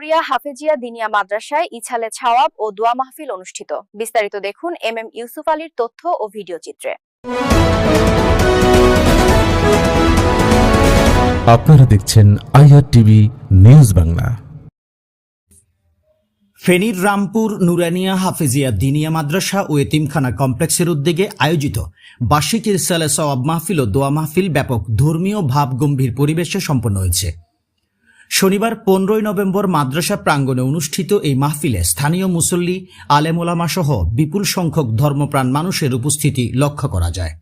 নুরিয়া হাফেজিয়া দিনিয়া মাদ্রাসায় ইছালে ছাওয়াব ও দোয়া মাহফিল অনুষ্ঠিত। বিস্তারিত দেখুন এম এম ইউসুফ আলীর তথ্য ও ভিডিও চিত্রে। আপনারা দেখছেন আইআর টিভি নিউজ বাংলা। ফেনীর রামপুর নুরানিয়া হাফেজিয়া দিনিয়া মাদ্রাসা ও এতিমখানা কমপ্লেক্সের উদ্যোগে আয়োজিত বার্ষিক ইরসালে সওয়াব মাহফিল ও দোয়া মাহফিল ব্যাপক ধর্মীয় ভাব গম্ভীর পরিবেশে সম্পন্ন হয়েছে। শনিবার পনেরোই নভেম্বর মাদ্রাসা প্রাঙ্গণে অনুষ্ঠিত এই মাহফিলে স্থানীয় মুসল্লি আলেমোলামা সহ বিপুল সংখ্যক ধর্মপ্রাণ মানুষের উপস্থিতি লক্ষ্য করা যায়।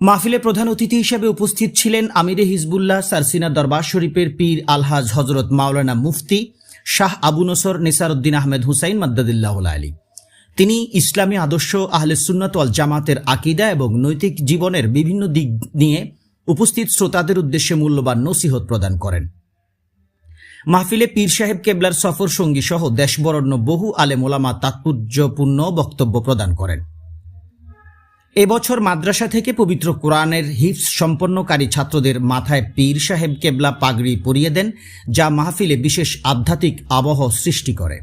মাহফিলে প্রধান অতিথি হিসেবে উপস্থিত ছিলেন আমিরে হিজবুল্লাহ, সারসিনা দরবার শরীফের পীর আলহাজ হজরত মাওলানা মুফতি শাহ আবু নসর নিসারুদ্দিন আহমেদ হুসাইন মাদ্দাদিল্লাহ আলী তিনি ইসলামী আদর্শ, আহলে সুন্নাত জামাতের আকিদা এবং নৈতিক জীবনের বিভিন্ন দিক নিয়ে উপস্থিত শ্রোতাদের উদ্দেশ্যে মূল্যবান নসিহত প্রদান করেন। মাহফিলে পীর সাহেব কেবলার সফর সঙ্গী সহ দেশবরণ্য বহু আলেম ওলামা তাৎপর্যপূর্ণ বক্তব্য প্রদান করেন। এবছর মাদ্রাসা থেকে পবিত্র কোরআনের হিফস সম্পন্নকারী ছাত্রদের মাথায় পীর সাহেব কেবলা পাগড়ি পরিয়ে দেন, যা মাহফিলে বিশেষ আধ্যাত্মিক আবহ সৃষ্টি করে।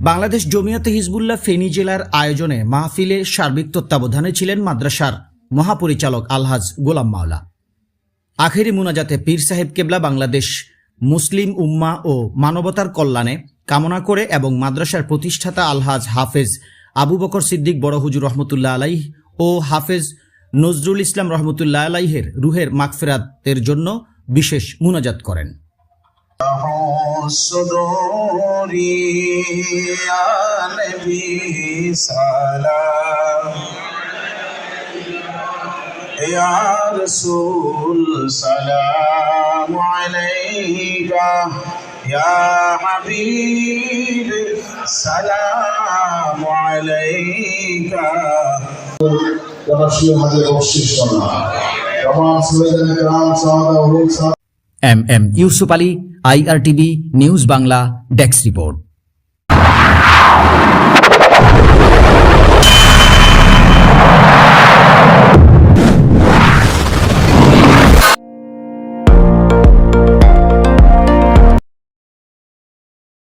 বাংলাদেশ জমিয়তে হিজবুল্লাহ ফেনী জেলার আয়োজনে মাহফিলে সার্বিক তত্ত্বাবধানে ছিলেন মাদ্রাসার মহাপরিচালক আলহাজ গোলাম মাওলা আখেরি মুনাজাতে পীর সাহেব কেবলা বাংলাদেশ মুসলিম উম্মা ও মানবতার কল্যাণে কামনা করে এবং মাদ্রাসার প্রতিষ্ঠাতা আলহাজ হাফেজ আবু বকর সিদ্দিক বড় হুজুর রহমতুল্লাহ আলাইহ ও হাফেজ নজরুল ইসলাম রহমতুল্লাহ আলাইহের রুহের মাগফিরাতের জন্য বিশেষ মুনাজাত করেন الصدور يا نبي سلام يا رسول سلام عليك يا حبيب سلام عليك রাষ্ট্রীয় হাতে বকশিস করা তমাম সুবেদান کرام সাহাবা হুজুর সাহেব M M Yusuf Ali IRTV news Bangla desk report